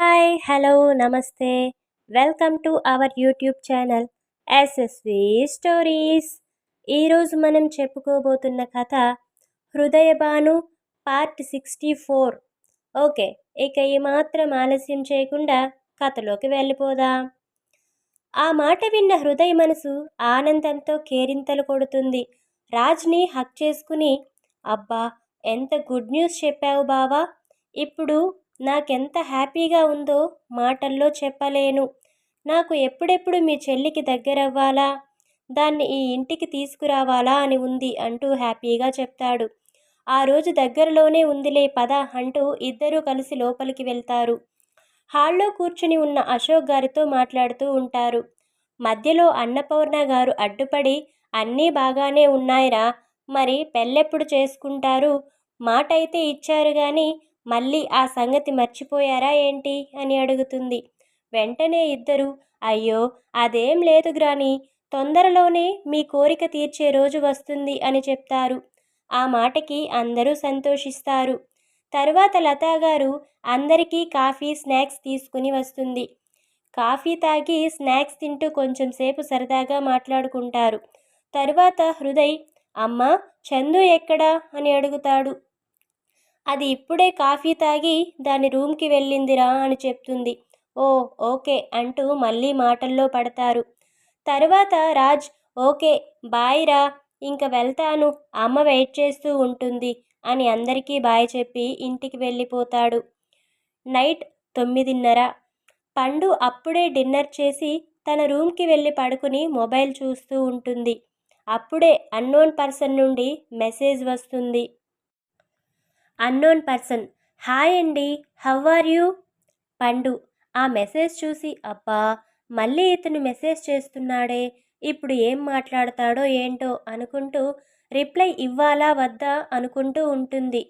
Hi hello namaste. Welcome to our YouTube channel SSV stories ఈరోజు మనం చెప్పుకోబోతున్న కథ Hrudayabhanu part sixty four okay ఇక ఏమాత్రం ఆలస్యం చేయకుండా కథలోకి వెళ్ళిపోదా. ఆ మాట విన్న హృదయ మనసు ఆనందంతో కేరింతలు కొడుతుంది. రాజ్ని హక్ చేసుకుని అబ్బా ఎంత గుడ్ న్యూస్ చెప్పావు బావా. ఇప్పుడు నాకెంత హ్యాపీగా ఉందో మాటల్లో చెప్పలేను. నాకు ఎప్పుడెప్పుడు మీ చెల్లికి దగ్గరవ్వాలా? దాన్ని ఈ ఇంటికి తీసుకురావాలా అని ఉంది అంటూ హ్యాపీగా చెప్తాడు. ఆ రోజు దగ్గరలోనే ఉందిలే పద అంటూ ఇద్దరూ కలిసి లోపలికి వెళ్తారు. హాల్లో కూర్చుని ఉన్న అశోక్ గారితో మాట్లాడుతూ ఉంటారు. మధ్యలో అన్నపూర్ణ గారు అడ్డుపడి అన్నీ బాగానే ఉన్నాయిరా. మరి పెళ్ళెప్పుడు చేసుకుంటారు? మాట అయితే ఇచ్చారు కానీ మళ్ళీ ఆ సంగతి మర్చిపోయారా ఏంటి? అని అడుగుతుంది. వెంటనే ఇద్దరు అయ్యో అదేం లేదు గ్రాని తొందరలోనే మీ కోరిక తీర్చే రోజు వస్తుంది అని చెప్తారు. ఆ మాటకి అందరూ సంతోషిస్తారు. తరువాత లతా గారు అందరికీ కాఫీ స్నాక్స్ తీసుకుని వస్తుంది. కాఫీ తాగి స్నాక్స్ తింటూ కొంచెం సేపు సరదాగా మాట్లాడుకుంటారు. తరువాత హృదయ్ అమ్మ చందు ఎక్కడా? అని అడుగుతాడు. అది ఇప్పుడే కాఫీ తాగి దాని రూమ్కి వెళ్ళిందిరా అని చెప్తుంది. ఓ ఓకే అంటూ మళ్ళీ మాటల్లో పడతారు. తరువాత రాజ్ ఓకే బాయ్ రా ఇంక వెళ్తాను అమ్మ వెయిట్ చేస్తూ ఉంటుంది అని అందరికీ బాయ్ చెప్పి ఇంటికి వెళ్ళిపోతాడు. నైట్ తొమ్మిదిన్నర. పండు అప్పుడే డిన్నర్ చేసి తన రూమ్కి వెళ్ళి పడుకుని మొబైల్ చూస్తూ ఉంటుంది. అప్పుడే అన్నోన్ పర్సన్ నుండి మెసేజ్ వస్తుంది. Unknown person. హాయ్ అండి హౌ ఆర్ యూ? పండు. ఆ మెసేజ్ చూసి అబ్బా మళ్ళీ ఇతను మెసేజ్ చేస్తున్నాడే ఇప్పుడు ఏం మాట్లాడతాడో ఏంటో అనుకుంటూ రిప్లై ఇవ్వాలా వద్దా అనుకుంటూ ఉంటుంది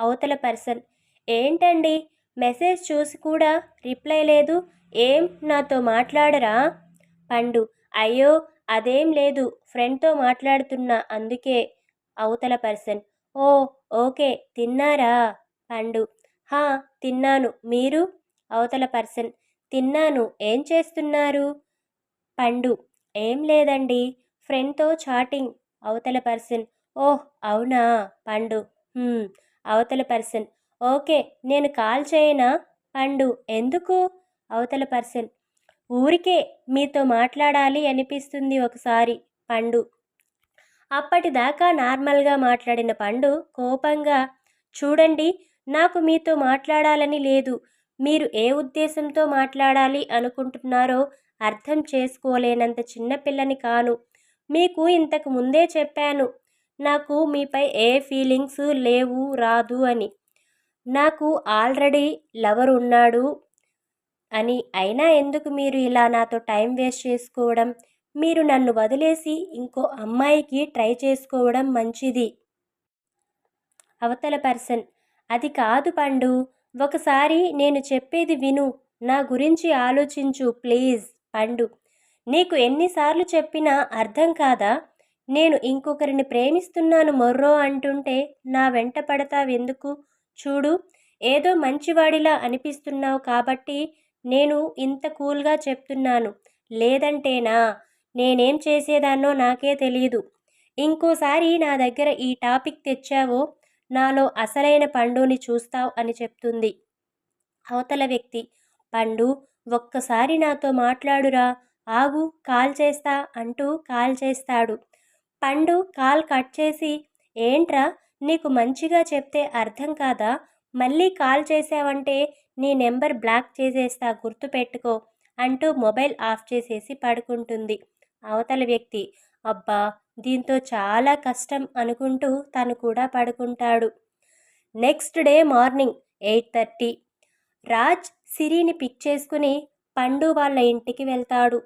అవతల పర్సన్. ఏంటండి? మెసేజ్ చూసి కూడా రిప్లై లేదు ఏం నాతో మాట్లాడరా? పండు. అయ్యో అదేం లేదు ఫ్రెండ్తో మాట్లాడుతున్నా అందుకే అవతల పర్సన్. ఓ ఓకే తిన్నారా? పండు. హా తిన్నాను. మీరు? అవతల పర్సన్. తిన్నాను. ఏం చేస్తున్నారు? పండు. ఏం లేదండి. ఫ్రెండ్తో చాటింగ్. అవతల పర్సన్. ఓహ్ అవునా? పండు. అవతల పర్సన్. ఓకే నేను కాల్ చేయనా? పండు. ఎందుకు? అవతల పర్సన్. ఊరికే మీతో మాట్లాడాలి అనిపిస్తుంది ఒకసారి. పండు. అప్పటిదాకా నార్మల్గా మాట్లాడిన పండు కోపంగా చూడండి నాకు మీతో మాట్లాడాలని లేదు. మీరు ఏ ఉద్దేశంతో మాట్లాడాలి అనుకుంటున్నారో అర్థం చేసుకోలేనంత చిన్నపిల్లని కాను. మీకు ఇంతకు ముందే చెప్పాను నాకు మీపై ఏ ఫీలింగ్స్ లేవు రాదు అని. నాకు ఆల్రెడీ లవర్ ఉన్నాడు అని. అయినా ఎందుకు మీరు ఇలా నాతో టైం వేస్ట్ చేసుకోవడం? మీరు నన్ను వదిలేసి ఇంకో అమ్మాయికి ట్రై చేసుకోవడం మంచిది. అవతల పర్సన్. అది కాదు పండు. ఒకసారి నేను చెప్పేది విను. నా గురించి ఆలోచించు ప్లీజ్ పండు. నీకు ఎన్నిసార్లు చెప్పినా అర్థం కాదా? నేను ఇంకొకరిని ప్రేమిస్తున్నాను మొర్రో అంటుంటే నా వెంట పడతావెందుకు? చూడు ఏదో మంచివాడిలా అనిపిస్తున్నావు కాబట్టి నేను ఇంత కూల్గా చెప్తున్నాను. లేదంటేనా? నేనేం చేసేదాన్నో నాకే తెలియదు ఇంకోసారి నా దగ్గర ఈ టాపిక్ తెచ్చావో నాలో అసలైన పండుని చూస్తావు అని చెప్తుంది. అవతల వ్యక్తి పండు ఒక్కసారి నాతో మాట్లాడురా ఆగు కాల్ చేస్తా అంటూ కాల్ చేస్తాడు. పండు కాల్ కట్ చేసి ఏంట్రా నీకు మంచిగా చెప్తే అర్థం కాదా? మళ్ళీ కాల్ చేసావంటే నీ నెంబర్ బ్లాక్ చేసేస్తా గుర్తుపెట్టుకో అంటూ మొబైల్ ఆఫ్ చేసేసి పడుకుంటుంది. అవతల వ్యక్తి. అబ్బా! దీంతో చాలా కష్టం అనుకుంటూ తను కూడా పడుకుంటాడు. Next day morning eight thirty. Raj సిరిని పిక్ చేసుకుని పండు వాళ్ళ ఇంటికి వెళ్తాడు.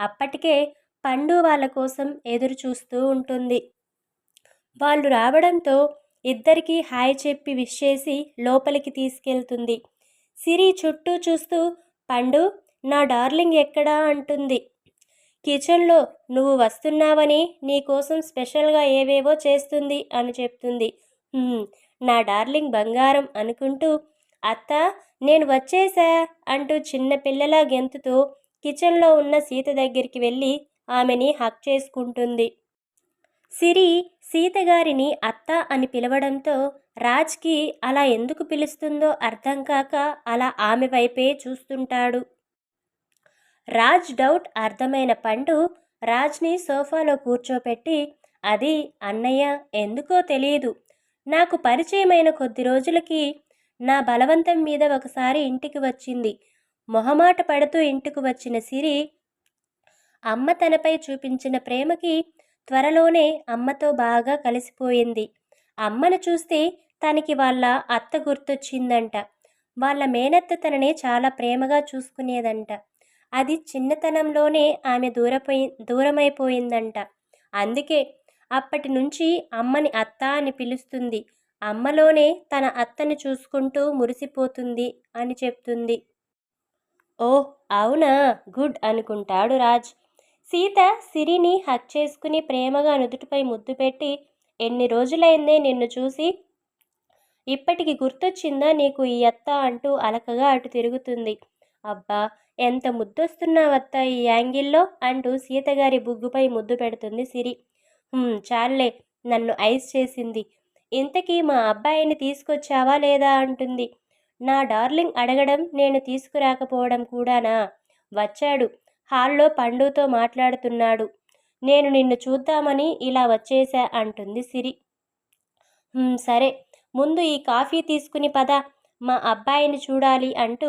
అప్పటికే పండు వాళ్ళ కోసం ఎదురు చూస్తూ ఉంటుంది. వాళ్ళు రావడంతో ఇద్దరికీ హాయ్ చెప్పి విష్ చేసి లోపలికి తీసుకెళ్తుంది. సిరి చుట్టూ చూస్తూ పండు నా డార్లింగ్ ఎక్కడా? అంటుంది. కిచెన్లో నువ్వు వస్తున్నావని నీకోసం స్పెషల్గా ఏవేవో చేస్తుంది అని చెప్తుంది. నా డార్లింగ్ బంగారం అనుకుంటూ అత్త నేను వచ్చేసా అంటూ చిన్న పిల్లలా గెంతుతూ కిచెన్లో ఉన్న సీత దగ్గరికి వెళ్ళి ఆమెని హక్ చేసుకుంటుంది. సిరి సీత గారిని అత్త అని పిలవడంతో రాజ్కి అలా ఎందుకు పిలుస్తుందో అర్థం కాక అలా ఆమె వైపే చూస్తుంటాడు. రాజ్ డౌట్ అర్థమైన పండు రాజ్ని సోఫాలో కూర్చోపెట్టి అది అన్నయ్య ఎందుకో తెలియదు. నాకు పరిచయమైన కొద్ది రోజులకి నా బలవంతం మీద ఒకసారి ఇంటికి వచ్చింది. మొహమాట పడుతూ ఇంటికి వచ్చిన సిరి అమ్మ తనపై చూపించిన ప్రేమకి త్వరలోనే అమ్మతో బాగా కలిసిపోయింది. అమ్మను చూస్తే తనకి వాళ్ళ అత్త గుర్తొచ్చిందంట. వాళ్ళ మేనత్త తనని చాలా ప్రేమగా చూసుకునేదంట. అది చిన్నతనంలోనే ఆమె దూరపోయి దూరమైపోయిందంట. అందుకే అప్పటి నుంచి అమ్మని అత్త అని పిలుస్తుంది. అమ్మలోనే తన అత్తని చూసుకుంటూ మురిసిపోతుంది అని చెప్తుంది. ఓ అవునా? గుడ్ అనుకుంటాడు రాజ్. సీత సిరిని హక్ చేసుకుని ప్రేమగా నుదుటిపై ముద్దు పెట్టి ఎన్ని రోజులైందే నిన్ను చూసి? ఇప్పటికి గుర్తొచ్చిందా నీకు ఈ అత్త అంటూ అలకగా అటు తిరుగుతుంది. అబ్బా ఎంత ముద్దొస్తున్నావత్త ఈ యాంగిల్లో? అంటూ సీతగారి బుగ్గుపై ముద్దు పెడుతుంది సిరి. చాలే నన్ను ఐస్ చేసింది. ఇంతకీ మా అబ్బాయిని తీసుకొచ్చావా లేదా? అంటుంది. నా డార్లింగ్ అడగడం నేను తీసుకురాకపోవడం కూడానా? వచ్చాడు. హాల్లో పండుతో మాట్లాడుతున్నాడు. నేను నిన్ను చూద్దామని ఇలా వచ్చేసా అంటుంది సిరి. సరే ముందు ఈ కాఫీ తీసుకుని పద. మా అబ్బాయిని చూడాలి అంటూ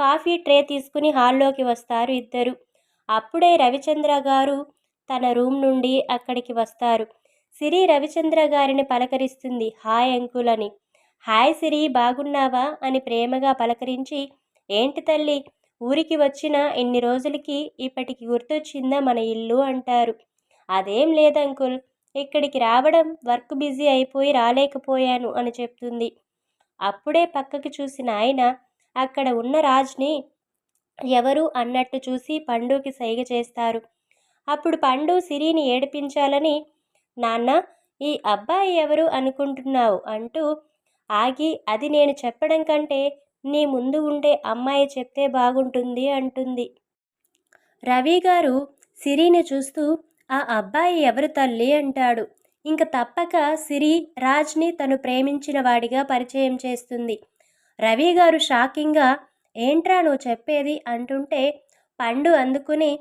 కాఫీ ట్రే తీసుకుని హాల్లోకి వస్తారు ఇద్దరు. అప్పుడే రవిచంద్ర గారు తన రూమ్ నుండి అక్కడికి వస్తారు. సిరి రవిచంద్ర గారిని పలకరిస్తుంది. హాయ్ అంకుల్ అని. హాయ్ సిరి బాగున్నావా? అని ప్రేమగా పలకరించి ఏంటి తల్లి ఊరికి వచ్చిన ఎన్ని రోజులకి ఇప్పటికి గుర్తొచ్చిందా మన ఇల్లు అంటారు. అదేం లేదు అంకుల్ ఇక్కడికి రావడం వర్క్ బిజీ అయిపోయి రాలేకపోయాను అని చెప్తుంది. అప్పుడే పక్కకి చూసిన ఆయన అక్కడ ఉన్న రాజ్ని ఎవరు అన్నట్టు చూసి పండుకి సైగ చేస్తారు. అప్పుడు పండు సిరిని ఏడిపించాలని నాన్న ఈ అబ్బాయి ఎవరు అనుకుంటున్నావు? అంటూ ఆగి అది నేను చెప్పడం కంటే నీ ముందు ఉండే అమ్మాయి చెప్తే బాగుంటుంది అంటుంది. రవి గారు సిరిని చూస్తూ ఆ అబ్బాయి ఎవరు తల్లి? అంటాడు. ఇంక తప్పక సిరి రాజ్ని తను ప్రేమించిన వాడిగా పరిచయం చేస్తుంది. రవి గారు షాకింగ్గా ఏంట్రా నువ్వు చెప్పేది? అంటుంటే పండు అందుకుని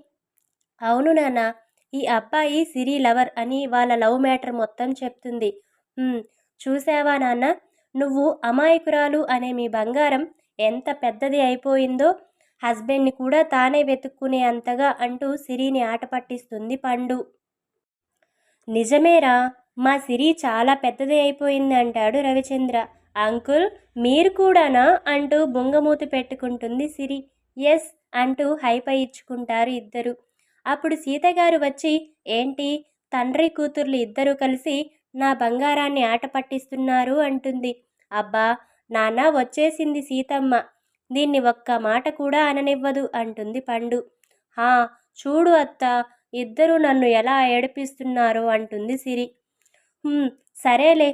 అవును నాన్న ఈ అబ్బాయి సిరి లవర్ అని వాళ్ళ లవ్ మ్యాటర్ మొత్తం చెప్తుంది. చూసావా నాన్న? నువ్వు అమాయకురాలు అనే మీ బంగారం ఎంత పెద్దది అయిపోయిందో హస్బెండ్ని కూడా తానే వెతుక్కునే అంతగా అంటూ సిరిని ఆట పట్టిస్తుంది పండు. నిజమేరా మా సిరి చాలా పెద్దది అయిపోయింది అంటాడు రవిచంద్ర. అంకుల్ మీరు కూడానా? అంటూ బొంగమూతి పెట్టుకుంటుంది సిరి. ఎస్ అంటూ హైపై ఇచ్చుకుంటారు ఇద్దరు. అప్పుడు సీతగారు వచ్చి ఏంటి? తండ్రి కూతుర్లు ఇద్దరూ కలిసి నా బంగారాన్ని ఆట పట్టిస్తున్నారు అంటుంది. అబ్బా నాన్న వచ్చేసింది సీతమ్మ. దీన్ని ఒక్క మాట కూడా అననివ్వదు అంటుంది పండు. హా చూడు అత్త ఇద్దరు నన్ను ఎలా ఏడిపిస్తున్నారో అంటుంది సిరి. సరేలే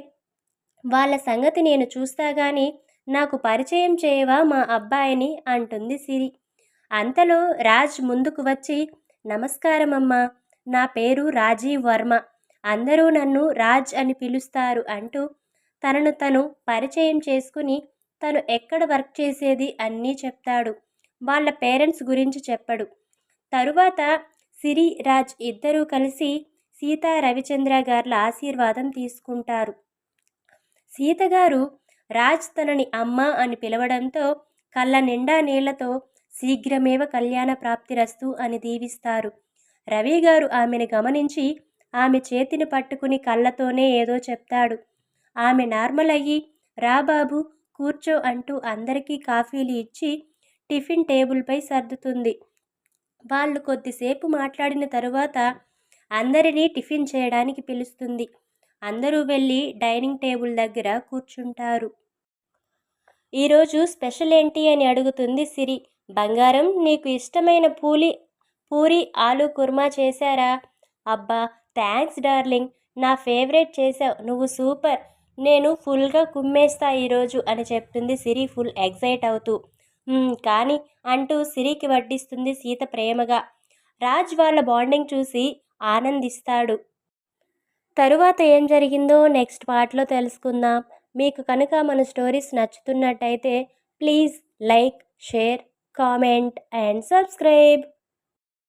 వాళ్ళ సంగతి నేను చూస్తా గాని నాకు పరిచయం చేయవా మా అబ్బాయిని? అంటుంది సిరి. అంతలో రాజ్ ముందుకు వచ్చి నమస్కారం అమ్మా నా పేరు రాజీవ్ వర్మ. అందరూ నన్ను రాజ్ అని పిలుస్తారు అంటూ తనను తను పరిచయం చేసుకుని తను ఎక్కడ వర్క్ చేసేది అన్నీ చెప్తాడు. వాళ్ళ పేరెంట్స్ గురించి చెప్పడు. తరువాత సిరి రాజ్ ఇద్దరూ కలిసి సీతా రవిచంద్ర గార్ల ఆశీర్వాదం తీసుకుంటారు. సీతగారు రాజ్ తనని అమ్మ అని పిలవడంతో కళ్ళ నిండా నీళ్ళతో శీఘ్రమేవ కళ్యాణ ప్రాప్తిరస్తు అని దీవిస్తారు. రవి గారు ఆమెను గమనించి ఆమె చేతిని పట్టుకుని కళ్ళతోనే ఏదో చెప్తాడు. ఆమె నార్మల్ అయ్యి రా బాబు కూర్చో అంటూ అందరికీ కాఫీలు ఇచ్చి టిఫిన్ టేబుల్పై సర్దుతుంది. వాళ్ళు కొద్దిసేపు మాట్లాడిన తరువాత అందరినీ టిఫిన్ చేయడానికి పిలుస్తుంది. అందరూ వెళ్ళి డైనింగ్ టేబుల్ దగ్గర కూర్చుంటారు. ఈరోజు స్పెషల్ ఏంటి అని అడుగుతుంది సిరి. బంగారం నీకు ఇష్టమైన పూలి పూరి ఆలు కుర్మా చేశారా? అబ్బా థ్యాంక్స్ డార్లింగ్. నా ఫేవరెట్ చేసావు నువ్వు సూపర్. నేను ఫుల్గా కుమ్మేస్తా ఈరోజు అని చెప్తుంది సిరి ఫుల్ ఎగ్జైట్ అవుతూ. కానీ అంటూ సిరికి వడ్డిస్తుంది సీత ప్రేమగా. రాజ్ వాళ్ళ బాండింగ్ చూసి ఆనందిస్తాడు. తరువాత ఏం జరిగిందో నెక్స్ట్ పార్ట్లో తెలుసుకుందాం. మీకు కనుక మన stories నచ్చుతున్నట్టయితే please like share comment and subscribe.